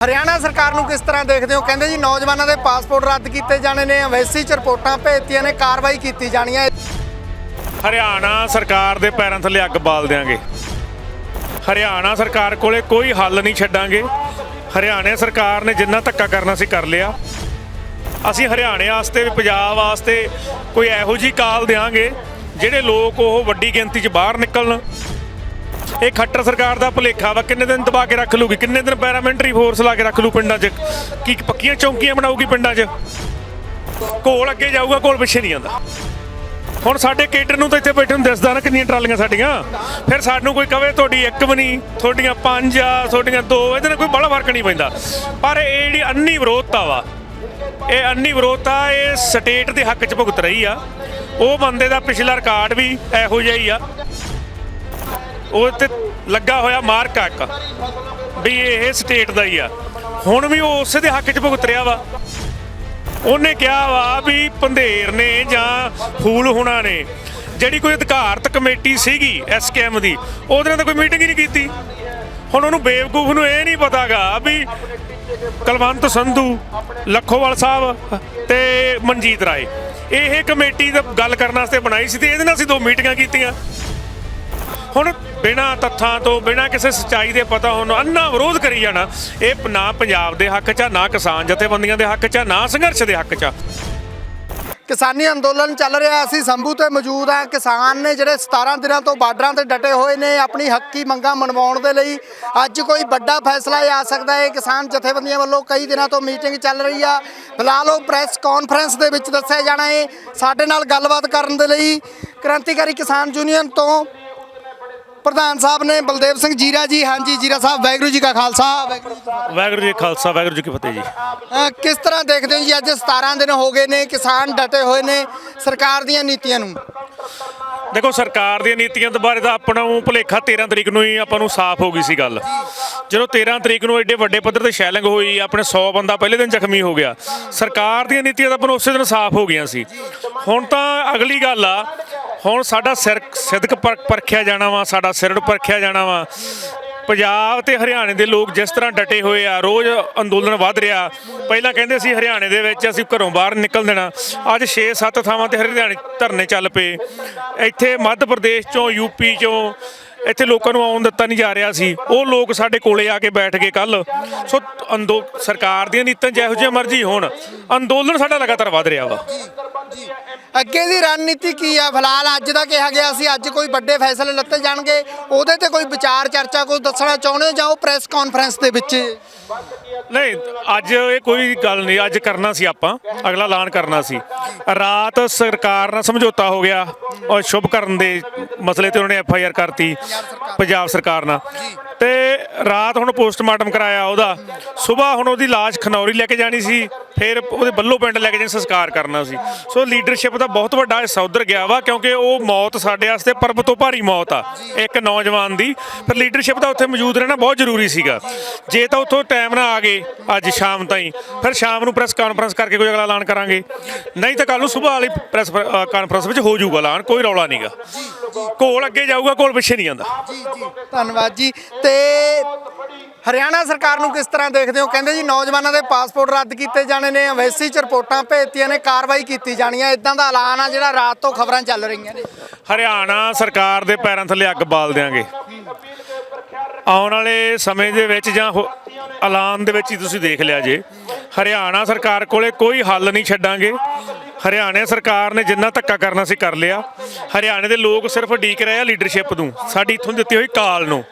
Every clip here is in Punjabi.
ਹਰਿਆਣਾ ਸਰਕਾਰ ਨੂੰ ਕਿਸ ਤਰ੍ਹਾਂ ਦੇਖਦੇ ਹੋ? ਕਹਿੰਦੇ ਜੀ ਨੌਜਵਾਨਾਂ ਦੇ ਪਾਸਪੋਰਟ ਰੱਦ ਕੀਤੇ ਜਾਣੇ ਨੇ ਅਵੈਸੀ ਚ ਰਿਪੋਰਟਾਂ ਭੇਜਤੀਆਂ ਨੇ, ਕਾਰਵਾਈ ਕੀਤੀ ਜਾਣੀ ਹੈ। ਹਰਿਆਣਾ ਸਰਕਾਰ ਦੇ ਪੈਰਾਂ ਥੱਲੇ ਅੱਗ ਬਾਲ ਦਿਆਂਗੇ। ਹਰਿਆਣਾ ਸਰਕਾਰ ਕੋਲੇ ਕੋਈ ਹੱਲ ਨਹੀਂ ਛੱਡਾਂਗੇ। ਹਰਿਆਣਾ ਸਰਕਾਰ ਨੇ ਜਿੰਨਾ ਧੱਕਾ ਕਰਨਾ ਸੀ ਕਰ ਲਿਆ। ਅਸੀਂ ਹਰਿਆਣੇ ਵਾਸਤੇ ਵੀ, ਪੰਜਾਬ ਵਾਸਤੇ ਕੋਈ ਇਹੋ ਜੀ ਕਾਲ ਦਿਆਂਗੇ, ਜਿਹੜੇ ਲੋਕ ਉਹ ਵੱਡੀ ਗਿਣਤੀ 'ਚ ਬਾਹਰ ਨਿਕਲਣ। ਇਹ ਖੱਟਰ ਸਰਕਾਰ ਦਾ ਭੁਲੇਖਾ ਵਾ। ਕਿੰਨੇ ਦਿਨ ਦਬਾ ਕੇ ਰੱਖ ਲੂਗੀ? ਕਿੰਨੇ ਦਿਨ ਪੈਰਾਮਿਲਟਰੀ ਫੋਰਸ ਲਾ ਕੇ ਰੱਖ ਲੂ ਪਿੰਡਾਂ 'ਚ? ਕੀ ਪੱਕੀਆਂ ਚੌਂਕੀਆਂ ਬਣਾਊਗੀ ਪਿੰਡਾਂ 'ਚ? ਕੋਲ ਅੱਗੇ ਜਾਊਗਾ, ਕੋਲ ਪਿੱਛੇ ਨਹੀਂ ਆਉਂਦਾ। ਹੁਣ ਸਾਡੇ ਕੇਟਰ ਨੂੰ ਤਾਂ ਇੱਥੇ ਬੈਠੇ ਨੂੰ ਦਿਸਦਾ ਨਾ ਕਿੰਨੀਆਂ ਟਰਾਲੀਆਂ ਸਾਡੀਆਂ। ਫਿਰ ਸਾਨੂੰ ਕੋਈ ਕਵੇ ਤੁਹਾਡੀ ਇੱਕ ਵੀ ਨਹੀਂ, ਤੁਹਾਡੀਆਂ ਪੰਜ ਆ, ਤੁਹਾਡੀਆਂ ਦੋ, ਇਹਦੇ ਨਾਲ ਕੋਈ ਬੜਾ ਫ਼ਰਕ ਨਹੀਂ ਪੈਂਦਾ। ਪਰ ਇਹ ਜਿਹੜੀ ਅੰਨੀ ਵਿਰੋਧਤਾ ਵਾ, ਇਹ ਅੰਨੀ ਵਿਰੋਧਤਾ ਇਹ ਸਟੇਟ ਦੇ ਹੱਕ 'ਚ ਭੁਗਤ ਰਹੀ ਆ। ਉਹ ਬੰਦੇ ਦਾ ਪਿਛਲਾ ਰਿਕਾਰਡ ਵੀ ਇਹੋ ਜਿਹਾ ਹੀ ਆ। ਉਹ ਤੇ ਲੱਗਾ ਹੋਇਆ ਮਾਰਕ ਆ ਇੱਕ, ਵੀ ਇਹ ਸਟੇਟ ਦਾ ਹੀ ਆ। ਹੁਣ ਵੀ ਉਹ ਉਸੇ ਦੇ ਹੱਕ 'ਚ ਭੁਗਤ ਰਿਹਾ ਵਾ। ਉਹਨੇ ਕਿਹਾ ਵਾ ਵੀ ਪੰਧੇਰ ਨੇ ਜਾਂ ਫੂਲ ਹੁਣਾ ਨੇ, ਜਿਹੜੀ ਕੋਈ ਅਧਿਕਾਰਤ ਕਮੇਟੀ ਸੀਗੀ ਐਸਕੇਐਮ ਦੀ, ਉਹਦੇ ਨਾਲ ਤਾਂ ਕੋਈ ਮੀਟਿੰਗ ਹੀ ਨਹੀਂ ਕੀਤੀ। ਹੁਣ ਉਹਨੂੰ ਬੇਵਕੂਫ ਨੂੰ ਇਹ ਨਹੀਂ ਪਤਾਗਾ ਵੀ ਕਲਵੰਤ ਸੰਧੂ, ਲੱਖੋਵਾਲ ਸਾਹਿਬ ਤੇ ਮਨਜੀਤ ਰਾਏ, ਇਹ ਕਮੇਟੀ ਦਾ ਗੱਲ ਕਰਨ ਵਾਸਤੇ ਬਣਾਈ ਸੀ ਤੇ ਇਹਦੇ ਨਾਲ ਅਸੀਂ ਦੋ ਮੀਟਿੰਗਾਂ ਕੀਤੀਆਂ। ਹੁਣ ਬਿਨਾ ਤੱਥਾਂ ਤੋਂ, ਬਿਨਾ ਕਿਸੇ ਸੱਚਾਈ ਦੇ ਪਤਾ ਹੋਣ ਅੰਨਾ ਵਿਰੋਧ ਕਰੀ ਜਾਣਾ, ਇਹ ਨਾ ਪੰਜਾਬ ਦੇ ਹੱਕ 'ਚ ਆ, ਨਾ ਕਿਸਾਨ ਜਥੇਬੰਦੀਆਂ ਦੇ ਹੱਕ 'ਚ ਆ, ਨਾ ਸੰਘਰਸ਼ ਦੇ ਹੱਕ 'ਚ ਆ। ਕਿਸਾਨੀ ਅੰਦੋਲਨ ਚੱਲ ਰਿਹਾ ਅਸੀਂ ਸੰਭੂ ਤੇ ਮੌਜੂਦ ਆ ਕਿਸਾਨ ਨੇ ਜਿਹੜੇ 17 ਦਿਨਾਂ ਤੋਂ ਬਾਰਡਰਾਂ ਤੇ ਡਟੇ ਹੋਏ ਨੇ, ਆਪਣੀ ਹੱਕੀ ਮੰਗਾਂ ਮਨਵਾਉਣ ਦੇ ਲਈ ਅੱਜ ਕੋਈ ਵੱਡਾ ਫੈਸਲਾ ਆ ਸਕਦਾ ਹੈ। ਕਿਸਾਨ ਜਥੇਬੰਦੀਆਂ ਵੱਲੋਂ ਕਈ ਦਿਨਾਂ ਤੋਂ ਮੀਟਿੰਗ ਚੱਲ ਰਹੀ ਆ। ਫਿਲਹਾਲ ਉਹ ਪ੍ਰੈਸ ਕਾਨਫਰੰਸ ਦੇ ਵਿੱਚ ਦੱਸਿਆ ਜਾਣਾ ਹੈ। ਸਾਡੇ ਨਾਲ ਗੱਲਬਾਤ ਕਰਨ ਦੇ ਲਈ ਕ੍ਰਾਂਤੀਕਾਰੀ ਕਿਸਾਨ ਯੂਨੀਅਨ ਤੋਂ ਪ੍ਰਧਾਨ ਸਾਹਿਬ ਨੇ ਬਲਦੇਵ ਸਿੰਘ ਜੀਰਾ ਜੀ ਹਾਂਜੀ ਜੀਰਾ ਸਾਹਿਬ ਵਾਹਿਗੁਰੂ ਜੀ ਕਾ ਖਾਲਸਾ। ਵਾਹਿਗੁਰੂ ਜੀ ਕੀ ਫਤਿਹ ਵਾਹਿਗੁਰੂ ਜੀ ਕਾ ਖਾਲਸਾ ਵਾਹਿਗੁਰੂ ਜੀ ਕੀ ਫਤਿਹ ਜੀ। ਕਿਸ ਤਰ੍ਹਾਂ ਦੇਖਦੇ ਹੋ ਜੀ ਅੱਜ 17 ਦਿਨ ਹੋ ਗਏ ਨੇ ਕਿਸਾਨ ਡਟੇ ਹੋਏ ਨੇ ਸਰਕਾਰ ਦੀਆਂ ਨੀਤੀਆਂ ਨੂੰ? ਦੇਖੋ, ਸਰਕਾਰ ਦੀਆਂ ਨੀਤੀਆਂ ਦੇ ਬਾਰੇ ਤਾਂ ਆਪਣਾ ਨੂੰ ਭੁਲੇਖਾ 13 ਤਰੀਕ ਨੂੰ ਹੀ ਆਪਾਂ ਨੂੰ ਸਾਫ਼ ਹੋ ਗਈ ਸੀ ਗੱਲ। ਜਦੋਂ 13 ਤਰੀਕ ਨੂੰ ਐਡੇ ਵੱਡੇ ਪੱਧਰ ਤੇ ਸ਼ੈਲਿੰਗ ਹੋਈ, ਆਪਣੇ 100 ਬੰਦਾ ਪਹਿਲੇ ਦਿਨ ਜ਼ਖਮੀ ਹੋ ਗਿਆ। ਸਰਕਾਰ ਦੀਆਂ ਨੀਤੀਆਂ ਤਾਂ ਆਪਾਂ ਨੂੰ ਉਸੇ ਦਿਨ ਸਾਫ਼ ਹੋ ਗਈਆਂ ਸੀ। ਹੁਣ ਤਾਂ ਅਗਲੀ ਗੱਲ ਆ, ਹੁਣ ਸਾਡਾ ਸਿਰ ਸਿਦਕ ਪਰ- ਪਰਖਿਆ ਜਾਣਾ ਵਾ, ਸਾਡਾ ਸਿਰੜ ਪਰਖਿਆ ਜਾਣਾ ਵਾ। ਪੰਜਾਬ ਤੇ ਹਰਿਆਣੇ ਦੇ ਲੋਕ ਜਿਸ ਤਰ੍ਹਾਂ ਡਟੇ ਹੋਏ ਆ, ਰੋਜ਼ ਅੰਦੋਲਨ ਵੱਧ ਰਿਹਾ। ਪਹਿਲਾਂ ਕਹਿੰਦੇ ਸੀ ਹਰਿਆਣੇ ਦੇ ਵਿੱਚ ਅਸੀਂ ਘਰੋਂ ਬਾਹਰ ਨਿਕਲ ਦੇਣਾ। ਅੱਜ 6-7 ਥਾਵਾਂ ਤੇ ਹਰਿਆਣੇ ਧਰਨੇ ਚੱਲ ਪਏ। ਇੱਥੇ ਮੱਧ ਪ੍ਰਦੇਸ਼ ਚੋਂ ਯੂਪੀ ਚੋਂ ਇੱਥੇ ਲੋਕਾਂ ਨੂੰ ਆਉਣ ਦਿੱਤਾ ਨਹੀਂ ਜਾ ਰਿਹਾ ਸੀ। ਉਹ ਲੋਕ ਸਾਡੇ ਕੋਲੇ ਆ ਕੇ ਬੈਠ ਗਏ ਕੱਲ ਸੋ ਅੰਦੋ, ਸਰਕਾਰ ਦੀਆਂ ਨੀਤਾਂ ਜਿਹੋ ਜਿਹੀਆਂ ਮਰਜ਼ੀ ਹੋਣ, ਅੰਦੋਲਨ ਸਾਡਾ ਲਗਾਤਾਰ ਵੱਧ ਰਿਹਾ ਵਾ। ਅੱਗੇ ਦੀ ਰਣਨੀਤੀ ਕੀ ਆ? ਫਿਲਹਾਲ ਅੱਜ ਦਾ ਕਿਹਾ ਗਿਆ ਸੀ, ਅੱਜ ਕੋਈ ਵੱਡੇ ਫੈਸਲੇ ਲੱਤੇ ਜਾਣਗੇ। ਉਹਦੇ ਤੇ ਕੋਈ ਵਿਚਾਰ, ਚਰਚਾ ਕੋਈ ਦੱਸਣਾ ਚਾਹੁੰਦੇ ਹੋ ਜਾਂ ਉਹ ਪ੍ਰੈਸ ਕਾਨਫਰੰਸ ਦੇ ਵਿੱਚ? ਨਹੀਂ, ਅੱਜ ਇਹ ਕੋਈ ਗੱਲ ਨਹੀਂ, ਅੱਜ ਕਰਨਾ ਸੀ ਆਪਾਂ, ਅਗਲਾ ਐਲਾਨ ਕਰਨਾ ਸੀ। ਰਾਤ ਸਰਕਾਰ ਨਾਲ ਸਮਝੌਤਾ ਹੋ ਗਿਆ, ਔਰ ਸ਼ੁਭ ਕਰਨ ਦੇ ਮਸਲੇ ਤੇ ਉਹਨਾਂ ਨੇ ਐਫ ਆਈ ਆਰ ਕਰਤੀ, ਪੰਜਾਬ ਸਰਕਾਰ ਨਾਲ। ਤੇ ਰਾਤ ਹੁਣ ਪੋਸਟਮਾਰਟਮ ਕਰਾਇਆ ਉਹਦਾ ਸਵੇਰ ਹੁਣ ਉਹਦੀ ਲਾਸ਼ ਖਨੌਰੀ ਲੈ ਕੇ ਜਾਣੀ ਸੀ, ਫਿਰ ਉਹਦੇ ਬੱਲੋ ਪਿੰਡ ਲੈ ਕੇ ਜਾਣੀ, ਸੰਸਕਾਰ ਕਰਨਾ ਸੀ। ਸੋ ਲੀਡਰਸ਼ਿਪ ਦਾ ਬਹੁਤ ਵੱਡਾ ਹਿੱਸਾ ਉਧਰ ਗਿਆ ਵਾ, ਕਿਉਂਕਿ ਉਹ ਮੌਤ ਸਾਡੇ ਵਾਸਤੇ ਪਰਬ ਤੋਂ ਭਾਰੀ ਮੌਤ ਆ, ਇੱਕ ਨੌਜਵਾਨ ਦੀ। ਪਰ ਲੀਡਰਸ਼ਿਪ ਦਾ ਉੱਥੇ ਮੌਜੂਦ ਰਹਿਣਾ ਬਹੁਤ ਜ਼ਰੂਰੀ ਸੀਗਾ। ਜੇ ਤਾਂ ਉੱਥੋਂ ਟਾਈਮ ਨਾ ਆ ਗਏ ਅੱਜ ਸ਼ਾਮ ਤਾਈਂ। ਫਿਰ ਸ਼ਾਮ ਨੂੰ ਪ੍ਰੈਸ ਕਾਨਫਰੰਸ ਕਰਕੇ ਕੋਈ ਅਗਲਾ ਐਲਾਨ ਕਰਾਂਗੇ। ਨਹੀਂ ਤਾਂ ਕੱਲ ਨੂੰ ਸਵੇਰ ਵਾਲੀ ਪ੍ਰੈਸ ਕਾਨਫਰੰਸ ਵਿੱਚ ਹੋ ਜਾਊਗਾ ਐਲਾਨ ਕੋਈ ਰੌਲਾ ਨਹੀਂਗਾ ਕੋਲ ਅੱਗੇ ਜਾਊਗਾ ਕੋਲ ਪਿੱਛੇ ਨਹੀਂ ਜਾਂਦਾ। ਜੀ ਜੀ ਧੰਨਵਾਦ ਜੀ। ਤੇ ਹਰਿਆਣਾ ਸਰਕਾਰ ਨੂੰ ਕਿਸ ਤਰ੍ਹਾਂ ਦੇਖਦੇ ਹੋ? ਕਹਿੰਦੇ ਜੀ ਨੌਜਵਾਨਾਂ ਦੇ ਪਾਸਪੋਰਟ ਰੱਦ ਕੀਤੇ ਜਾਣੇ ਨੇ ਅਵੈਸੀ ਚ ਰਿਪੋਰਟਾਂ ਭੇਜਤੀਆਂ ਨੇ ਕਾਰਵਾਈ ਕੀਤੀ ਜਾਣੀ ਹੈ ਇਦਾਂ ਦਾ ਐਲਾਨ ਆ ਜਿਹੜਾ ਰਾਤ ਤੋਂ ਖਬਰਾਂ ਚੱਲ ਰਹੀਆਂ ਨੇ। ਹਰਿਆਣਾ ਸਰਕਾਰ ਦੇ ਪੈਰਾਂ ਥੱਲੇ ਅੱਗ ਬਾਲ ਦਿਆਂਗੇ। ਆਉਣ ਵਾਲੇ ਸਮੇਂ ਦੇ ਵਿੱਚ ਜਾਂ ਹੋ- ਐਲਾਨ ਦੇ ਵਿੱਚ ਹੀ ਤੁਸੀਂ ਦੇਖ ਲਿਆ ਜੇ। ਹਰਿਆਣਾ ਸਰਕਾਰ ਕੋਲੇ ਕੋਈ ਹੱਲ ਨਹੀਂ ਛੱਡਾਂਗੇ। ਹਰਿਆਣਾ ਸਰਕਾਰ ਨੇ ਜਿੰਨਾ ਧੱਕਾ ਕਰਨਾ ਸੀ ਕਰ ਲਿਆ। ਹਰਿਆਣੇ ਦੇ ਲੋਕ ਸਿਰਫ ਉਡੀਕ ਰਹੇ ਆ ਲੀਡਰਸ਼ਿਪ ਨੂੰ, ਸਾਡੀ ਇਥੋਂ ਦਿੱਤੀ ਹੋਈ ਕਾਲ ਨੂੰ।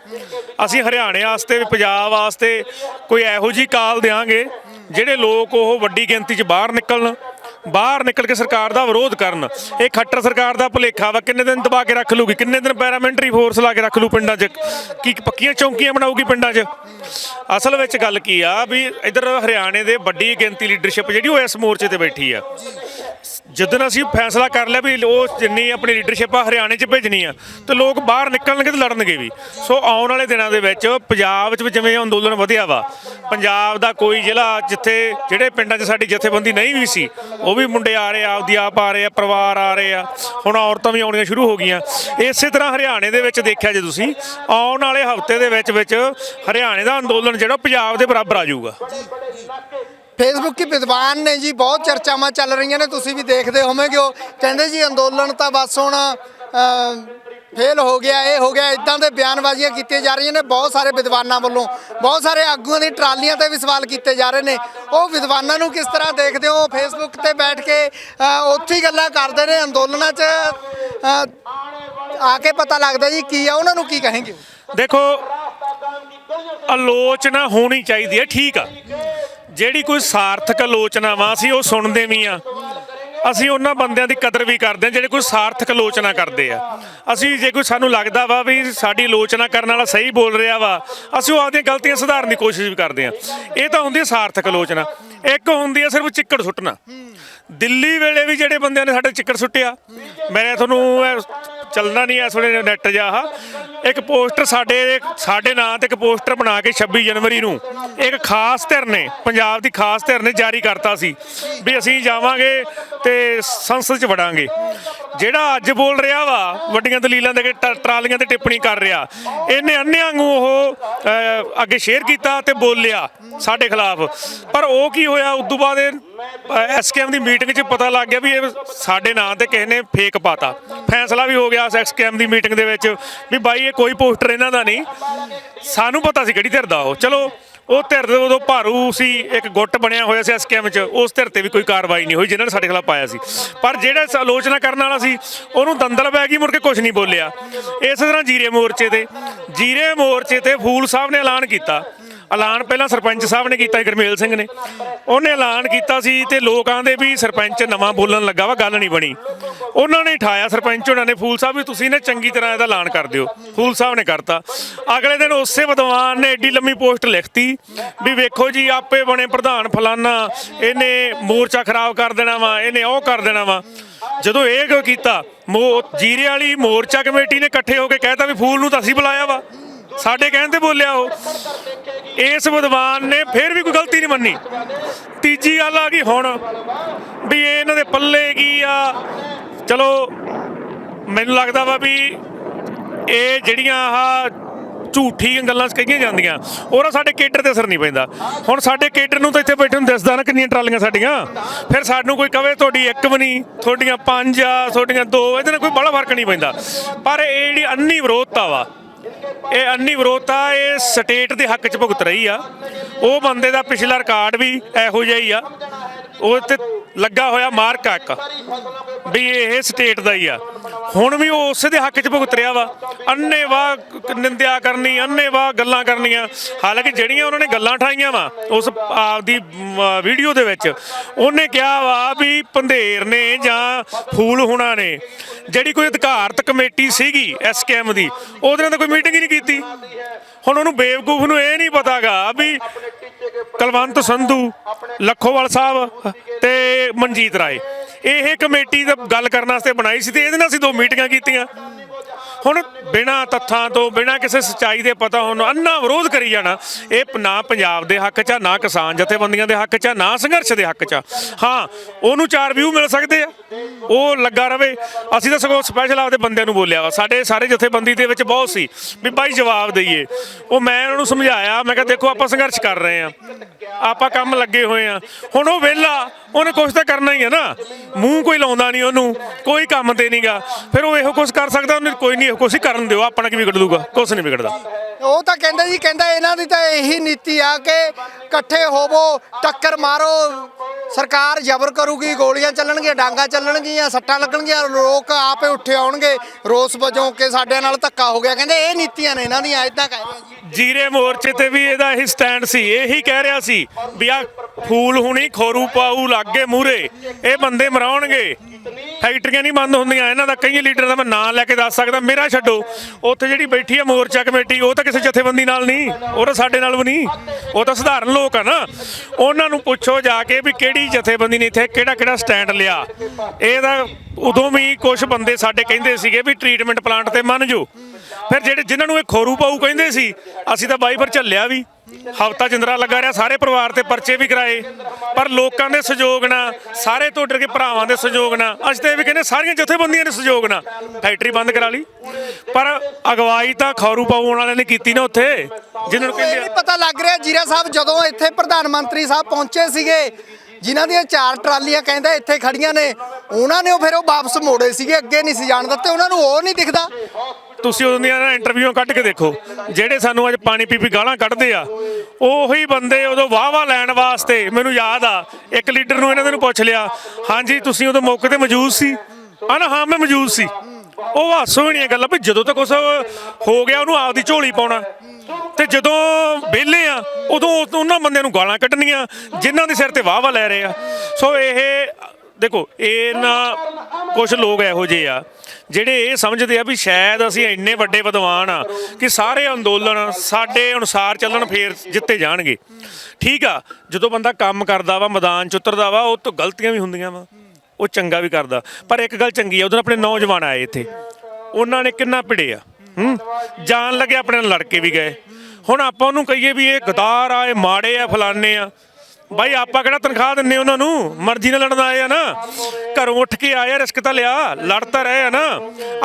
ਅਸੀਂ ਹਰਿਆਣੇ ਵਾਸਤੇ, ਪੰਜਾਬ ਵਾਸਤੇ ਕੋਈ ਇਹੋ ਜੀ ਕਾਲ ਦੇਾਂਗੇ ਜਿਹੜੇ ਲੋਕ ਉਹ ਵੱਡੀ ਗਿਣਤੀ 'ਚ ਬਾਹਰ ਨਿਕਲਣ। ਬਾਹਰ ਨਿਕਲ ਕੇ ਸਰਕਾਰ ਦਾ ਵਿਰੋਧ ਕਰਨ। ਇਹ ਖੱਟਰ ਸਰਕਾਰ ਦਾ ਭੁਲੇਖਾ ਵਾ, ਕਿੰਨੇ ਦਿਨ ਦਬਾ ਕੇ ਰੱਖ ਲੂਗੀ? ਕਿੰਨੇ ਦਿਨ ਪੈਰਾਮਿਲਟਰੀ ਫੋਰਸ ਲਾ ਕੇ ਰੱਖ ਲੂ ਪਿੰਡਾਂ 'ਚ? ਕੀ ਪੱਕੀਆਂ ਚੌਂਕੀਆਂ ਬਣਾਊਗੀ ਪਿੰਡਾਂ 'ਚ? ਅਸਲ ਵਿੱਚ ਗੱਲ ਕੀ ਆ, ਵੀ ਇਧਰ ਹਰਿਆਣੇ ਦੇ ਵੱਡੀ ਗਿਣਤੀ ਲੀਡਰਸ਼ਿਪ ਜਿਹੜੀ ਉਹ ਇਸ ਮੋਰਚੇ ਤੇ ਬੈਠੀ ਆ। ਜਦੋਂ ਅਸੀਂ ਫੈਸਲਾ ਕਰ ਲਿਆ ਵੀ ਉਹ ਜਿੰਨੀ ਆਪਣੀ ਲੀਡਰਸ਼ਿਪ ਆ ਹਰਿਆਣੇ 'ਚ ਭੇਜਣੀ ਆ, ਤੇ ਲੋਕ ਬਾਹਰ ਨਿਕਲਣਗੇ ਤੇ ਲੜਨਗੇ ਵੀ। ਸੋ ਆਉਣ ਵਾਲੇ ਦਿਨਾਂ ਦੇ ਵਿੱਚ ਪੰਜਾਬ 'ਚ ਵੀ ਜਿਵੇਂ ਅੰਦੋਲਨ ਵਧਿਆ ਵਾ, ਪੰਜਾਬ ਦਾ ਕੋਈ ਜ਼ਿਲ੍ਹਾ ਜਿੱਥੇ ਜਿਹੜੇ ਪਿੰਡਾਂ 'ਚ ਸਾਡੀ ਜਥੇਬੰਦੀ ਨਹੀਂ ਵੀ ਸੀ, ਉਹ ਵੀ ਮੁੰਡੇ ਆ ਰਹੇ ਆ, ਆਪਦੀ ਆਪ ਆ ਰਹੇ ਆ, ਪਰਿਵਾਰ ਆ ਰਹੇ ਆ, ਹੁਣ ਔਰਤਾਂ ਵੀ ਆਉਣੀਆਂ ਸ਼ੁਰੂ ਹੋ ਗਈਆਂ। ਇਸੇ ਤਰ੍ਹਾਂ ਹਰਿਆਣੇ ਦੇ ਵਿੱਚ ਦੇਖਿਆ ਜੇ ਤੁਸੀਂ, ਆਉਣ ਵਾਲੇ ਹਫ਼ਤੇ ਦੇ ਵਿੱਚ ਵਿੱਚ ਹਰਿਆਣੇ ਦਾ ਅੰਦੋਲਨ ਜਿਹੜਾ ਪੰਜਾਬ ਦੇ ਬਰਾਬਰ ਆ ਜਾਊਗਾ। ਫੇਸਬੁੱਕ ਕੀ ਵਿਦਵਾਨ ਨੇ ਜੀ, ਬਹੁਤ ਚਰਚਾਵਾਂ ਚੱਲ ਰਹੀਆਂ ਨੇ, ਤੁਸੀਂ ਵੀ ਦੇਖਦੇ ਹੋਵੋਗੇ ਉਹ। ਕਹਿੰਦੇ ਜੀ, ਅੰਦੋਲਨ ਤਾਂ ਬਸ ਹੁਣ ਫੇਲ ਹੋ ਗਿਆ, ਇਹ ਹੋ ਗਿਆ ਇਦਾਂ ਦੇ ਬਿਆਨਬਾਜ਼ੀਆਂ ਕੀਤੀਆਂ ਜਾ ਰਹੀਆਂ ਨੇ, ਬਹੁਤ ਸਾਰੇ ਵਿਦਵਾਨਾਂ ਵੱਲੋਂ। ਬਹੁਤ ਸਾਰੇ ਆਗੂਆਂ ਦੀ ਟਰਾਲੀਆਂ ਤੇ ਵੀ ਸਵਾਲ ਕੀਤੇ ਜਾ ਰਹੇ ਨੇ। ਉਹ ਵਿਦਵਾਨਾਂ ਨੂੰ ਕਿਸ ਤਰ੍ਹਾਂ ਦੇਖਦੇ ਹੋ? ਫੇਸਬੁੱਕ ਤੇ ਬੈਠ ਕੇ ਉੱਥੇ ਹੀ ਗੱਲਾਂ ਕਰਦੇ ਨੇ ਅੰਦੋਲਨਾਂ 'ਚ। ਆ ਕੇ ਪਤਾ ਲੱਗਦਾ ਜੀ, ਕੀ ਆ, ਉਹਨਾਂ ਨੂੰ ਕੀ ਕहेंगे ਦੇਖੋ, ਆਲੋਚਨਾ ਹੋਣੀ ਚਾਹੀਦੀ ਹੈ, ਠੀਕ ਆ। ਜਿਹੜੀ ਕੋਈ ਸਾਰਥਕ ਆਲੋਚਨਾ ਵਾ ਅਸੀਂ ਉਹ ਸੁਣਦੇ ਵੀ ਆ ਅਸੀਂ ਉਹਨਾਂ ਬੰਦਿਆਂ ਦੀ ਕਦਰ ਵੀ ਕਰਦੇ ਹਾਂ, ਜਿਹੜੇ ਕੋਈ ਸਾਰਥਕ ਆਲੋਚਨਾ ਕਰਦੇ ਆ। ਅਸੀਂ ਜੇ ਕੋਈ ਸਾਨੂੰ ਲੱਗਦਾ ਵਾ ਵੀ ਸਾਡੀ ਆਲੋਚਨਾ ਕਰਨ ਵਾਲਾ ਸਹੀ ਬੋਲ ਰਿਹਾ ਵਾ, ਅਸੀਂ ਉਹ ਆਪਦੀਆਂ ਗਲਤੀਆਂ ਸੁਧਾਰਨ ਦੀ ਕੋਸ਼ਿਸ਼ ਵੀ ਕਰਦੇ ਆ ਇਹ ਤਾਂ ਹੁੰਦੀ ਹੈ ਸਾਰਥਕ ਆਲੋਚਨਾ। ਇੱਕ ਹੁੰਦੀ ਹੈ ਸਿਰਫ ਚਿੱਕੜ ਸੁੱਟਣਾ। ਦਿੱਲੀ ਵੇਲੇ ਵੀ ਜਿਹੜੇ ਬੰਦਿਆਂ ਨੇ ਸਾਡੇ ਚਿੱਕੜ ਸੁੱਟਿਆ। ਮੈਂ ਤੁਹਾਨੂੰ ਇਹ ਚੱਲਣਾ ਨਹੀਂ ਇਸ ਵੇਲੇ ਨੈਟ ਜਾ ਆਹ। ਇੱਕ ਪੋਸਟਰ ਸਾਡੇ ਸਾਡੇ ਨਾਂ ਤੇ ਇੱਕ ਪੋਸਟਰ ਬਣਾ ਕੇ 26 ਜਨਵਰੀ ਨੂੰ। ਇੱਕ ਖਾਸ ਧਿਰ ਨੇ, ਪੰਜਾਬ ਦੀ ਖਾਸ ਧਿਰ ਨੇ ਜਾਰੀ ਕਰਤਾ ਸੀ ਵੀ ਅਸੀਂ ਜਾਵਾਂਗੇ ਤੇ ਸੰਸਦ 'ਚ ਵੜਾਂਗੇ। ਜਿਹੜਾ ਅੱਜ ਬੋਲ ਰਿਹਾ ਵਾ, ਵੱਡੀਆਂ ਦਲੀਲਾਂ ਦੇ ਕੇ ਟ- ਟਰਾਲੀਆਂ ਤੇ ਟਿੱਪਣੀ ਕਰ ਰਿਹਾ, ਇਹਨੇ ਅੰਨ੍ਹਿਆਂ ਵਾਂਗੂ ਉਹ ਅੱਗੇ ਸ਼ੇਅਰ ਕੀਤਾ ਤੇ ਬੋਲਿਆ ਸਾਡੇ ਖਿਲਾਫ। ਪਰ ਉਹ ਕੀ ਹੋਇਆ, ਉਸ ਤੋਂ ਬਾਅਦ ਐਸਕੇਐਮ ਦੀ ਮੀਟਿੰਗ 'ਚ ਪਤਾ ਲੱਗ ਗਿਆ ਵੀ ਇਹ ਸਾਡੇ ਨਾਂ ਤੇ ਕਿਸੇ ਨੇ ਫੇਕ ਪਾਤਾ। ਫੈਸਲਾ ਵੀ ਹੋ ਗਿਆ ਐਸਕੇਐਮ ਦੀ ਮੀਟਿੰਗ ਦੇ ਵਿੱਚ ਵੀ ਬਾਈ ਇਹ ਕੋਈ ਪੋਸਟਰ ਇਹਨਾਂ ਦਾ ਨਹੀਂ। ਸਾਨੂੰ ਪਤਾ ਸੀ ਕਿਹੜੀ ਧਿਰ ਦਾ ਉਹ। ਚਲੋ, ਉਹ ਧਿਰ ਦੇ ਉਦੋਂ ਭਾਰੂ ਸੀ, ਇੱਕ ਗੁੱਟ ਬਣਿਆ ਹੋਇਆ ਸੀ ਐਸਕੇਐਮ 'ਚ। ਉਸ ਧਿਰ ਤੇ ਵੀ ਕੋਈ ਕਾਰਵਾਈ ਨਹੀਂ ਹੋਈ ਜਿਨ੍ਹਾਂ ਨੇ ਸਾਡੇ ਖਿਲਾਫ ਪਾਇਆ ਸੀ। ਪਰ ਜਿਹੜਾ ਆਲੋਚਨਾ ਕਰਨ ਵਾਲਾ ਸੀ, ਉਹਨੂੰ ਦੰਦਲ ਪੈ ਗਈ, ਮੁੜ ਕੇ ਕੁਝ ਨਹੀਂ ਬੋਲਿਆ। ਇਸ ਤਰ੍ਹਾਂ ਜੀਰੇ ਮੋਰਚੇ ਤੇ ਜੀਰੇ ਮੋਰਚੇ ਤੇ ਫੂਲ ਸਾਹਿਬ ਨੇ ਐਲਾਨ ਕੀਤਾ। ਐਲਾਨ ਪਹਿਲਾਂ ਸਰਪੰਚ ਸਾਹਿਬ ਨੇ ਕੀਤਾ ਸੀ, ਗੁਰਮੇਲ ਸਿੰਘ ਨੇ। ਉਹਨੇ ਐਲਾਨ ਕੀਤਾ ਸੀ ਤੇ ਲੋਕਾਂ ਦੇ ਵੀ ਸਰਪੰਚ ਨਵਾਂ ਬੋਲਣ ਲੱਗਾ ਵਾ, ਗੱਲ ਨਹੀਂ ਬਣੀ। ਉਹਨਾਂ ਨੇ ਠਾਇਆ, ਸਰਪੰਚ ਉਹਨਾਂ ਨੇ, ਫੂਲ ਸਾਹਿਬ ਵੀ ਤੁਸੀਂ ਨੇ ਚੰਗੀ ਤਰ੍ਹਾਂ ਇਹਦਾ ਐਲਾਨ ਕਰ ਦਿਓ। ਫੂਲ ਸਾਹਿਬ ਨੇ ਕਰਤਾ। ਅਗਲੇ ਦਿਨ ਉਸੇ ਵਿਦਵਾਨ ਨੇ ਏਡੀ ਲੰਮੀ ਪੋਸਟ ਲਿਖਤੀ ਵੀ ਵੇਖੋ ਜੀ, ਆਪੇ ਬਣੇ ਪ੍ਰਧਾਨ ਫਲਾਨਾ, ਇਹਨੇ ਮੋਰਚਾ ਖਰਾਬ ਕਰ ਦੇਣਾ ਵਾ, ਇਹਨੇ ਉਹ ਕਰ ਦੇਣਾ ਵਾ। ਜਦੋਂ ਇਹ ਕੁ ਕੀਤਾ, ਮੋ ਜੀਰੇ ਵਾਲੀ ਮੋਰਚਾ ਕਮੇਟੀ ਨੇ ਇਕੱਠੇ ਹੋ ਕੇ ਕਹਿਤਾ ਵੀ ਫੂਲ ਨੂੰ ਤਾਂ ਅਸੀਂ ਬੁਲਾਇਆ ਵਾ। ਸਾਡੇ ਕਹਿਣ ਤੇ ਬੋਲਿਆ ਉਹ। ਇਸ ਵਿਦਵਾਨ ਨੇ ਫਿਰ ਵੀ ਕੋਈ ਗਲਤੀ ਨਹੀਂ ਮੰਨੀ। ਤੀਜੀ ਗੱਲ ਆ ਗਈ ਹੁਣ ਵੀ ਇਹਨਾਂ ਦੇ ਪੱਲੇ ਕੀ ਆ? ਚਲੋ, ਮੈਨੂੰ ਲੱਗਦਾ ਵਾ ਵੀ ਇਹ ਜਿਹੜੀਆਂ ਆਹ ਝੂਠੀ ਗੱਲਾਂ ਕਹੀਆਂ ਜਾਂਦੀਆਂ ਉਹਦਾ ਸਾਡੇ ਕੇਡਰ ਤੇ ਅਸਰ ਨਹੀਂ ਪੈਂਦਾ। ਹੁਣ ਸਾਡੇ ਕੇਡਰ ਨੂੰ ਤਾਂ ਇੱਥੇ ਬੈਠੇ ਨੂੰ ਦਿਸਦਾ ਨਾ ਕਿੰਨੀਆਂ ਟਰਾਲੀਆਂ ਸਾਡੀਆਂ। ਫਿਰ ਸਾਨੂੰ ਕੋਈ ਕਵੇ ਤੁਹਾਡੀ ਇੱਕ ਵੀ ਨਹੀਂ, ਤੁਹਾਡੀਆਂ ਪੰਜ ਆ, ਤੁਹਾਡੀਆਂ ਦੋ, ਇਹਦੇ ਨਾਲ ਕੋਈ ਬੜਾ ਫ਼ਰਕ ਨਹੀਂ ਪੈਂਦਾ। ਪਰ ਇਹ ਜਿਹੜੀ ਅੰਨੀ ਵਿਰੋਧਤਾ ਵਾ, ਇਹ ਅੰਨੀ ਵਿਰੋਧਤਾ ਇਹ ਸਟੇਟ ਦੇ ਹੱਕ 'ਚ ਭੁਗਤ ਰਹੀ ਆ। ਉਹ ਬੰਦੇ ਦਾ ਪਿਛਲਾ ਰਿਕਾਰਡ ਵੀ ਇਹੋ ਜਿਹਾ ਹੀ ਆ। ਉਹ ਤੇ ਲੱਗਾ ਹੋਇਆ ਮਾਰਕ ਆ ਇੱਕ ਵੀ ਇਹ ਸਟੇਟ ਦਾ ਹੀ ਆ। ਹੁਣ ਵੀ ਉਹ ਉਸੇ ਦੇ ਹੱਕ 'ਚ ਭੁਗਤ ਰਿਹਾ ਵਾ। ਅੰਨੇਵਾਹ ਕ- ਨਿੰਦਿਆ ਕਰਨੀ ਅੰਨੇਵਾਹ ਗੱਲਾਂ ਕਰਨੀਆਂ। ਹਾਲਾਂਕਿ ਜਿਹੜੀਆਂ ਉਹਨਾਂ ਨੇ ਗੱਲਾਂ ਠਾਈਆਂ ਵਾ ਉਸ ਆਪਦੀ ਮ, ਵੀਡੀਓ ਦੇ ਵਿੱਚ ਉਹਨੇ ਕਿਹਾ ਵਾ ਵੀ ਪੰਧੇਰ ਨੇ ਜਾਂ ਫੂਲ ਹੁਣਾ ਨੇ ਜਿਹੜੀ ਕੋਈ ਅਧਿਕਾਰਤ ਕਮੇਟੀ ਸੀਗੀ ਐਸਕੇਐਮ ਦੀ ਉਹਦੇ ਨਾਲ ਤਾਂ ਕੋਈ ਮੀਟਿੰਗ ਹੀ ਨਹੀਂ ਕੀਤੀ। ਹੁਣ ਉਹਨੂੰ ਬੇਵਕੂਫ ਨੂੰ ਇਹ ਨਹੀਂ ਪਤਾਗਾ ਵੀ ਕਲਵੰਤ ਸੰਧੂ ਲੱਖੋਵਾਲ ਸਾਹਿਬ ਤੇ ਮਨਜੀਤ ਰਾਏ। ਇਹ ਕਮੇਟੀ ਦਾ ਗੱਲ ਕਰਨ ਵਾਸਤੇ ਬਣਾਈ ਸੀ ਤੇ ਇਹਦੇ ਨਾਲ ਅਸੀਂ ਦੋ ਮੀਟਿੰਗਾਂ ਕੀਤੀਆਂ। ਹੁਣ ਬਿਨਾ ਤੱਥਾਂ ਤੋਂ, ਬਿਨਾ ਕਿਸੇ ਸੱਚਾਈ ਦੇ ਪਤਾ ਹੋਣ ਅੰਨਾ ਵਿਰੋਧ ਕਰੀ ਜਾਣਾ, ਇਹ ਨਾ ਪੰਜਾਬ ਦੇ ਹੱਕ 'ਚ ਆ, ਨਾ ਕਿਸਾਨ ਜਥੇਬੰਦੀਆਂ ਦੇ ਹੱਕ 'ਚ ਆ, ਨਾ ਸੰਘਰਸ਼ ਦੇ ਹੱਕ 'ਚ ਆ। ਹਾਂ, ਉਹਨੂੰ ਚਾਰ ਵਿਊ ਮਿਲ ਸਕਦੇ ਆ। ਉਹ ਲੱਗਾ ਰਵੇ। ਅਸੀਂ ਤਾਂ ਸਗੋਂ ਸਪੈਸ਼ਲ ਆਪਦੇ ਬੰਦਿਆਂ ਨੂੰ ਬੋਲਿਆ ਵਾ। ਸਾਡੇ ਸਾਰੇ ਜਥੇਬੰਦੀ ਦੇ ਵਿੱਚ ਬਹੁਤ ਸੀ ਵੀ ਬਾਈ ਜਵਾਬ ਦਈਏ। ਉਹ ਮੈਂ ਉਹਨਾਂ ਨੂੰ ਸਮਝਾਇਆ, ਮੈਂ ਕਿਹਾ ਦੇਖੋ ਆਪਾਂ ਸੰਘਰਸ਼ ਕਰ ਰਹੇ ਆ। ਆਪਾਂ ਕੰਮ ਲੱਗੇ ਹੋਏ ਆ। ਹੁਣ ਉਹ ਵਿਹਲਾ, ਉਹਨੇ ਕੁਝ ਤਾਂ ਕਰਨਾ ਹੀ ਹੈ ਨਾ। ਮੂੰਹ ਕੋਈ ਲਾਉਂਦਾ ਨਹੀਂ ਉਹਨੂੰ, ਕੋਈ ਕੰਮ ਤੇ ਨਹੀਂਗਾ ਫਿਰ ਉਹ ਇਹੋ ਕੁਝ ਕਰ ਸਕਦਾ, ਉਹਨੇ ਕੋਈ ਨਹੀਂ ਇਹੋ ਕੁਝ ਕਰਨ ਦਿਓ ਆਪਣਾ ਕੀ ਵਿਗੜ ਦੂਗਾ ਕੁਝ ਨਹੀਂ ਵਿਗੜਦਾ। ਉਹ ਤਾਂ ਕਹਿੰਦਾ ਜੀ ਕਹਿੰਦਾ ਇਹਨਾਂ ਦੀ ਤਾਂ ਇਹੀ ਨੀਤੀ ਆ ਕਿ ਇਕੱਠੇ ਹੋਵੋ ਟੱਕਰ ਮਾਰੋ ਸਰਕਾਰ ਜ਼ਬਰ ਕਰੂਗੀ ਗੋਲੀਆਂ ਚੱਲਣਗੀਆਂ ਡਾਂਗਾ ਚੱਲਣਗੀਆਂ ਸੱਟਾਂ ਲੱਗਣਗੀਆਂ ਲੋਕ ਆਪੇ ਉੱਠੇ ਆਉਣਗੇ ਰੋਸ ਵਜੋਂ ਕਿ ਸਾਡੇ ਨਾਲ ਧੱਕਾ ਹੋ ਗਿਆ। ਕਹਿੰਦੇ ਇਹ ਨੀਤੀਆਂ ਨੇ ਇਹਨਾਂ ਦੀਆਂ ਇਦਾਂ ਕਹਿ ਰਹੇ ਆ ਜੀ। ਜੀਰੇ ਮੋਰਚੇ ਤੇ ਵੀ ਇਹਦਾ ਇਹੀ ਸਟੈਂਡ ਸੀ ਇਹੀ ਕਹਿ ਰਿਹਾ ਸੀ ਵੀ ਆ ਫੂਲ ਹੁਣੀ ਖੋਰੂ ਪਾਊ ਲੱਗੇ ਮੂਰੇ ਇਹ ਬੰਦੇ ਮਰਾਉਣਗੇ। ਫੈਕਟਰੀਆਂ ਨਹੀਂ ਬੰਦ ਹੁੰਦੀਆਂ, ਇਹਨਾਂ ਦਾ ਕਈ ਲੀਡਰ ਦਾ ਮੈਂ ਨਾਂ ਲੈ ਕੇ ਦੱਸ ਸਕਦਾ, ਮੇਰਾ ਛੱਡੋ। ਉੱਥੇ ਜਿਹੜੀ ਬੈਠੀ ਆ ਮੋਰਚਾ ਕਮੇਟੀ, ਉਹ ਤਾਂ ਕਿਸੇ ਜਥੇਬੰਦੀ ਨਾਲ ਨਹੀਂ, ਉਹ ਤਾਂ ਸਾਡੇ ਨਾਲ ਵੀ ਨਹੀਂ। ਉਹ ਤਾਂ ਸਧਾਰਨ ਲੋਕ ਆ ਨਾ। ਉਹਨਾਂ ਨੂੰ ਪੁੱਛੋ ਜਾ ਕੇ ਵੀ ਕਿਹੜੀ ਜਥੇਬੰਦੀ ਨੇ ਇੱਥੇ ਕਿਹੜਾ ਕਿਹੜਾ ਸਟੈਂਡ ਲਿਆ। ਇਹ ਤਾਂ ਉਦੋਂ ਵੀ ਕੁਝ ਬੰਦੇ ਸਾਡੇ ਕਹਿੰਦੇ ਸੀਗੇ ਵੀ ਟ੍ਰੀਟਮੈਂਟ ਪਲਾਂਟ ਤੇ ਮੰਨ ਜੋ। ਫਿਰ ਜਿਹੜੇ ਜਿਨ੍ਹਾਂ ਨੂੰ ਇਹ ਖੋਰੂ ਪਾਊ ਕਹਿੰਦੇ ਸੀ, ਅਸੀਂ ਤਾਂ ਬਾਈ ਫਿਰ ਝੱਲਿਆ ਵੀ। ਹਫਤਾ ਜਿੰਦਰਾ ਲੱਗਾ ਰਿਹਾ ਸਾਰੇ ਪਰਿਵਾਰ ਤੇ ਪਰਚੇ ਵੀ ਕਰਾਏ। ਪਰ ਲੋਕਾਂ ਦੇ ਸਹਿਯੋਗ ਨਾਲ ਸਾਰੇ ਤੋਂ ਡਰ ਕੇ ਭਰਾਵਾਂ ਦੇ ਸਹਿਯੋਗ ਨਾਲ ਅੱਜ ਤਾਂ ਵੀ ਕਹਿੰਦੇ ਸਾਰੀਆਂ ਜਥੇਬੰਦੀਆਂ ਦੇ ਸਹਿਯੋਗ ਨਾਲ ਫੈਕਟਰੀ ਬੰਦ ਕਰਾ ਲਈ। ਪਰ ਅਗਵਾਈ ਤਾਂ ਖੌਰੂ ਪਾਉਣ ਵਾਲਿਆਂ ਨੇ ਕੀਤੀ ਨਾ ਉੱਥੇ ਜਿਨ੍ਹਾਂ ਨੂੰ ਕਹਿੰਦੇ ਪਤਾ ਲੱਗ ਰਿਹਾ ਜੀਰਾ ਸਾਹਿਬ ਜਦੋਂ ਇੱਥੇ ਪ੍ਰਧਾਨ ਮੰਤਰੀ ਸਾਹਿਬ ਪਹੁੰਚੇ ਸੀਗੇ ਜਿਨ੍ਹਾਂ ਦੀਆਂ ਚਾਰ ਟਰਾਲੀਆਂ ਕਹਿੰਦਾ ਇੱਥੇ ਖੜੀਆਂ ਨੇ, ਉਹਨਾਂ ਨੇ ਉਹ ਫਿਰ ਉਹ ਵਾਪਸ ਮੋੜੇ ਸੀਗੇ, ਅੱਗੇ ਨਹੀਂ ਸੀ ਜਾਣ ਦਿੱਤੇ, ਉਹਨਾਂ ਨੂੰ ਉਹ ਨਹੀਂ ਦਿਖਦਾ। ਤੁਸੀਂ ਉਹਨਾਂ ਦੀਆਂ ਨਾ ਇੰਟਰਵਿਊਆਂ ਕੱਢ ਕੇ ਦੇਖੋ, ਜਿਹੜੇ ਸਾਨੂੰ ਅੱਜ ਪਾਣੀ ਪੀ ਪੀ ਗਾਲਾਂ ਕੱਢਦੇ ਆ, ਉਹੀ ਬੰਦੇ ਉਦੋਂ ਵਾਹ ਵਾਹ ਲੈਣ ਵਾਸਤੇ, ਮੈਨੂੰ ਯਾਦ ਆ, ਇੱਕ ਲੀਡਰ ਨੂੰ ਇਹਨਾਂ ਦੇ ਪੁੱਛ ਲਿਆ, ਹਾਂਜੀ, ਤੁਸੀਂ ਉਦੋਂ ਮੌਕੇ ਤੇ ਮੌਜੂਦ ਸੀ? ਆ ਹਾਂ, ਮੈਂ ਮੌਜੂਦ ਸੀ। ਉਹ ਹਾਸੋ ਹੀ ਨਹੀਂ ਗੱਲਾਂ, ਵੀ ਜਦੋਂ ਤੱਕ ਉਸ ਹੋ ਗਿਆ, ਉਹਨੂੰ ਆਪਦੀ ਝੋਲੀ ਪਾਉਣਾ। ਤੇ ਜਦੋਂ ਵਿਹਲੇ ਆ, ਉਦੋਂ ਉਹਨਾਂ ਬੰਦਿਆਂ ਨੂੰ ਗਾਲਾਂ ਕੱਢਣੀਆਂ, ਜਿਨ੍ਹਾਂ ਦੇ ਸਿਰ ਤੇ ਵਾਹ ਵਾਹ ਲੈ ਰਹੇ ਆ। ਸੋ ਇਹ, ਦੇਖੋ, ਇਹ ਨਾ ਕੁਝ ਲੋਕ ਇਹੋ ਜਿਹੇ ਆ, ਜਿਹੜੇ ਇਹ ਸਮਝਦੇ ਆ ਵੀ ਸ਼ਾਇਦ ਅਸੀਂ ਇੰਨੇ ਵੱਡੇ ਵਿਦਵਾਨ ਆ ਕਿ ਸਾਰੇ ਅੰਦੋਲਨ ਸਾਡੇ ਅਨੁਸਾਰ ਚੱਲਣ, ਫੇਰ ਜਿੱਤੇ ਜਾਣਗੇ। ਠੀਕ ਆ, ਜਦੋਂ ਬੰਦਾ ਕੰਮ ਕਰਦਾ ਵਾ, ਮੈਦਾਨ ਚ ਉਤਰਦਾ ਵਾ, ਉਹ ਤੋਂ ਗਲਤੀਆਂ ਵੀ ਹੁੰਦੀਆਂ ਵਾ, ਉਹ ਚੰਗਾ ਵੀ ਕਰਦਾ। ਪਰ ਇੱਕ ਗੱਲ ਚੰਗੀ ਆ ਉਦੋਂ ਆਪਣੇ ਨੌਜਵਾਨ ਆਏ ਇੱਥੇ, ਉਹਨਾਂ ਨੇ ਕਿੰਨਾ ਭਿੜਿਆ ਹੂੰ? ਜਾਣ ਲੱਗੇ ਆਪਣੇ ਨਾਲ ਲੜ ਕੇ ਵੀ ਗਏ। ਹੁਣ ਆਪਾਂ ਉਹਨੂੰ ਕਹੀਏ ਵੀ ਇਹ ਗਦਾਰ ਆ, ਇਹ ਮਾੜੇ ਆ ਫਲਾਨੇ ਆ। ਬਾਈ, ਆਪਾਂ ਕਿਹੜਾ ਤਨਖਾਹ ਦਿੰਨੇ ਉਹਨਾਂ ਨੂੰ? ਮਰਜ਼ੀ ਨਾਲ ਲੜਨ ਆਏ ਆ ਨਾ। ਘਰੋਂ ਉੱਠ ਕੇ ਆਏ ਆ, ਰਿਸਕ ਤਾਂ ਲਿਆ। ਲੜ ਤਾਂ ਰਹੇ ਆ ਨਾ।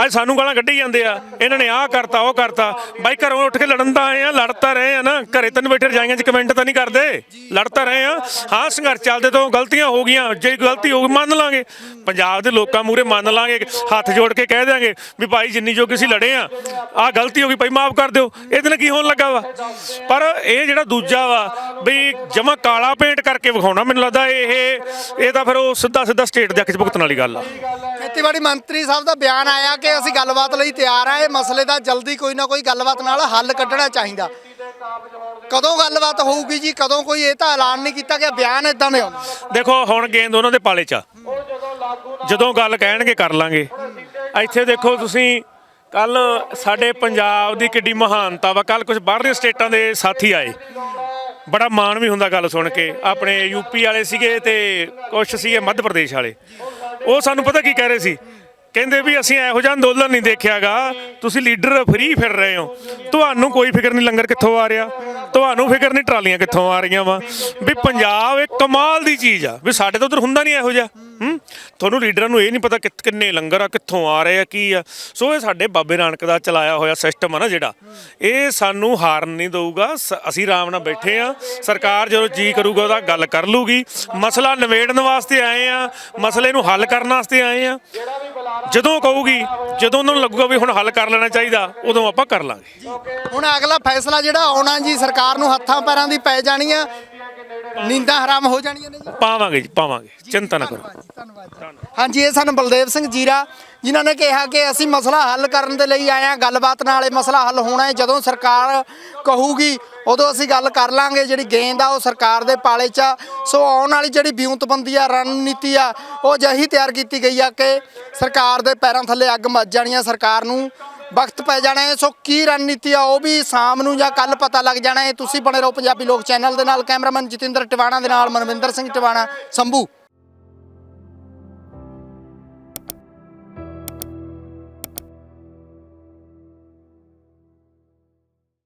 ਅੱਜ ਸਾਨੂੰ ਗਾਲਾਂ ਕੱਢੀ ਜਾਂਦੇ ਆ। ਇਹਨਾਂ ਨੇ ਆਹ ਕਰਤਾ, ਉਹ ਕਰਤਾ। ਬਾਈ, ਘਰੋਂ ਉੱਠ ਕੇ ਲੜਨ ਤਾਂ ਆਏ ਆ, ਲੜ ਤਾਂ ਰਹੇ ਆ ਨਾ। ਘਰੇ ਤੈਨੂੰ ਬੈਠੇ, ਰਜਾਈਆਂ 'ਚ ਕਮੈਂਟ ਤਾਂ ਨਹੀਂ ਕਰਦੇ। ਲੜ ਤਾਂ ਰਹੇ ਆ। ਹਾਂ, ਸੰਘਰਸ਼ ਚੱਲਦੇ ਤੋਂ ਗਲਤੀਆਂ ਹੋ ਗਈਆਂ। ਜੇ ਗਲਤੀ ਹੋ ਗਈ, ਮੰਨ ਲਾਂਗੇ। ਪੰਜਾਬ ਦੇ ਲੋਕਾਂ ਮੂਰੇ ਮੰਨ ਲਾਂਗੇ। ਹੱਥ ਜੋੜ ਕੇ ਕਹਿ ਦਿਆਂਗੇ ਵੀ ਭਾਈ, ਜਿੰਨੀ ਜੋਗੀ ਅਸੀਂ ਲੜੇ ਆ, ਆਹ ਗਲਤੀ ਹੋ ਗਈ, ਭਾਈ ਮਾਫ ਕਰ ਦਿਓ। ਇਹਦੇ ਨਾਲ ਕੀ ਹੋਣ ਲੱਗਾ ਵਾ? ਪਰ ਇਹ ਜਿਹੜਾ ਦੂਜਾ ਵਾ, ਵੀ ਜਮਾ ਕਾਲਾ ਪੇਂਟ ਕਰਕੇ ਵਿਖਾਉਣਾ ਮੈਨੂੰ ਲੱਗਦਾ ਇਹ ਇਹ ਤਾਂ ਫਿਰ ਉਹ ਸਿੱਧਾ ਸਿੱਧਾ ਸਟੇਟ ਦੇ ਅੱਖ 'ਚ ਭੁਗਤਣ ਵਾਲੀ ਗੱਲ ਆ। ਖੇਤੀਬਾੜੀ ਮੰਤਰੀ ਸਾਹਿਬ ਦਾ ਬਿਆਨ ਆਇਆ ਕਿ ਅਸੀਂ ਗੱਲਬਾਤ ਲਈ ਤਿਆਰ ਆ ਇਹ ਮਸਲੇ ਦਾ ਜਲਦੀ ਕੋਈ ਨਾ ਕੋਈ ਗੱਲਬਾਤ ਨਾਲ ਹੱਲ ਕੱਢਣਾ ਚਾਹੀਦਾ। ਕਦੋਂ ਗੱਲਬਾਤ ਹੋਊਗੀ ਜੀ? ਕਦੋਂ ਕੋਈ ਇਹ ਤਾਂ ਐਲਾਨ ਨਹੀਂ ਕੀਤਾ ਗਿਆ ਬਿਆਨ ਇਦਾਂ ਦੇ ਆਉਂਦੇ ਦੇਖੋ ਹੁਣ ਗੇਂਦ ਉਹਨਾਂ ਦੇ ਪਾਲੇ 'ਚ ਆ। ਜਦੋਂ ਗੱਲ ਕਹਿਣਗੇ ਕਰ ਲਾਂਗੇ। ਇੱਥੇ ਦੇਖੋ ਤੁਸੀਂ ਕੱਲ ਸਾਡੇ ਪੰਜਾਬ ਦੀ ਕਿੱਡੀ ਮਹਾਨਤਾ ਵਾ। ਕੱਲ ਕੁਝ ਬਾਹਰਲੇ ਸਟੇਟਾਂ ਦੇ ਸਾਥੀ ਆਏ। ਬੜਾ ਮਾਣ ਵੀ ਹੁੰਦਾ ਗੱਲ ਸੁਣ ਕੇ। ਆਪਣੇ ਯੂਪੀ ਵਾਲੇ ਸੀਗੇ ਤੇ ਕੁਛ ਸੀਗੇ ਮੱਧ ਪ੍ਰਦੇਸ਼ ਵਾਲੇ। ਉਹ ਸਾਨੂੰ ਪਤਾ ਕੀ ਕਹਿ ਰਹੇ ਸੀ? ਕਹਿੰਦੇ ਵੀ ਅਸੀਂ ਇਹੋ ਜਿਹਾ ਅੰਦੋਲਨ ਨਹੀਂ ਦੇਖਿਆਗਾ। ਤੁਸੀਂ ਲੀਡਰ ਫਰੀ ਫਿਰ ਰਹੇ ਹੋ। ਤੁਹਾਨੂੰ ਕੋਈ ਫਿਕਰ ਨਹੀਂ ਲੰਗਰ ਕਿੱਥੋਂ ਆ ਰਿਹਾ? ਤੁਹਾਨੂੰ ਫਿਕਰ ਨਹੀਂ ਟਰਾਲੀਆਂ ਕਿੱਥੋਂ ਆ ਰਹੀਆਂ ਵਾ? ਵੀ ਪੰਜਾਬ ਇੱਕ ਕਮਾਲ ਦੀ ਚੀਜ਼ ਆ। ਵੀ ਸਾਡੇ ਤੋਂ ਉਧਰ ਹੁੰਦਾ ਨਹੀਂ ਇਹੋ ਜਿਹਾ। ਹੂੰ। ਤੁਹਾਨੂੰ ਲੀਡਰਾਂ ਨੂੰ ਇਹ ਨਹੀਂ ਪਤਾ ਕਿ ਕਿੰਨੇ ਲੰਗਰ ਆ, ਕਿੱਥੋਂ ਆ ਰਹੇ ਆ, ਕੀ ਆ। ਸੋ ਇਹ ਸਾਡੇ ਬਾਬੇ ਨਾਨਕ ਦਾ ਚਲਾਇਆ ਹੋਇਆ ਸਿਸਟਮ ਆ ਨਾ ਜਿਹੜਾ। ਇਹ ਸਾਨੂੰ ਹਾਰਨ ਨਹੀਂ ਦਊਗਾ। ਸ- ਅਸੀਂ ਆਰਾਮ ਨਾਲ ਬੈਠੇ ਆ। ਸਰਕਾਰ ਜਦੋਂ ਜੀ ਕਰੂਗਾ, ਉਹਦਾ ਗੱਲ ਕਰ ਲੂਗੀ। ਮਸਲਾ ਨਿਬੇੜਨ ਵਾਸਤੇ ਆਏ ਆ। ਮਸਲੇ ਨੂੰ ਹੱਲ ਕਰਨ ਵਾਸਤੇ ਆਏ ਆ। ਜਦੋਂ ਕਹੂਗੀ, ਜਦੋਂ ਉਹਨਾਂ ਨੂੰ ਲੱਗੂਗਾ ਵੀ ਹੁਣ ਹੱਲ ਕਰ ਲੈਣਾ ਚਾਹੀਦਾ, ਉਦੋਂ ਆਪਾਂ ਕਰ ਲਾਂਗੇ। ਹੁਣ ਅਗਲਾ ਫੈਸਲਾ ਜਿਹੜਾ ਆਉਣਾ ਜੀ, ਸਰਕਾਰ ਨੂੰ ਹੱਥਾਂ ਪੈਰਾਂ ਦੀ ਪੈ ਜਾਣੀ ਆ। ਨੀਂਦਾਂ ਹਰਾਮ ਹੋ ਜਾਣੀਆਂ ਨੇ ਜੀ। ਪਾਵਾਂਗੇ ਜੀ ਪਾਵਾਂਗੇ। ਚਿੰਤਾ ਨਾ ਕਰੋ। ਧੰਨਵਾਦ ਜੀ ਹਾਂਜੀ ਇਹ ਸਨ ਬਲਦੇਵ ਸਿੰਘ ਜੀਰਾ ਜਿਨ੍ਹਾਂ ਨੇ ਕਿਹਾ ਕਿ ਅਸੀਂ ਮਸਲਾ ਹੱਲ ਕਰਨ ਦੇ ਲਈ ਆਏ ਹਾਂ। ਗੱਲਬਾਤ ਨਾਲ ਇਹ ਮਸਲਾ ਹੱਲ ਹੋਣਾ ਹੈ। ਜਦੋਂ ਸਰਕਾਰ ਕਹੂਗੀ ਉਦੋਂ ਅਸੀਂ ਗੱਲ ਕਰ ਲਾਂਗੇ। ਜਿਹੜੀ ਗੇਂਦ ਆ ਉਹ ਸਰਕਾਰ ਦੇ ਪਾਲੇ 'ਚ ਆ। ਸੋ ਆਉਣ ਵਾਲੀ ਜਿਹੜੀ ਵਿਉਂਤਬੰਦੀ ਆ ਰਣਨੀਤੀ ਆ ਉਹ ਜਹੀ ਤਿਆਰ ਕੀਤੀ ਗਈ ਆ ਕਿ ਸਰਕਾਰ ਦੇ ਪੈਰਾਂ ਥੱਲੇ ਅੱਗ ਮੱਚ ਜਾਣੀ ਆ। ਸਰਕਾਰ ਨੂੰ ਵਕਤ ਪੈ ਜਾਣਾ ਹੈ, ਸੋ ਕੀ ਰਣਨੀਤੀ ਆ ਉਹ ਵੀ ਸ਼ਾਮ ਨੂੰ ਜਾਂ ਕੱਲ ਪਤਾ ਲੱਗ ਜਾਣਾ ਹੈ। ਤੁਸੀਂ ਬਣੇ ਰਹੋ ਪੰਜਾਬੀ ਲੋਕ ਚੈਨਲ ਦੇ ਨਾਲ, ਕੈਮਰਾਮੈਨ ਜਤਿੰਦਰ ਟਿਵਾਣਾ ਦੇ ਨਾਲ, ਮਨਵਿੰਦਰ ਸਿੰਘ ਟਿਵਾਣਾ, ਸੰਭੂ।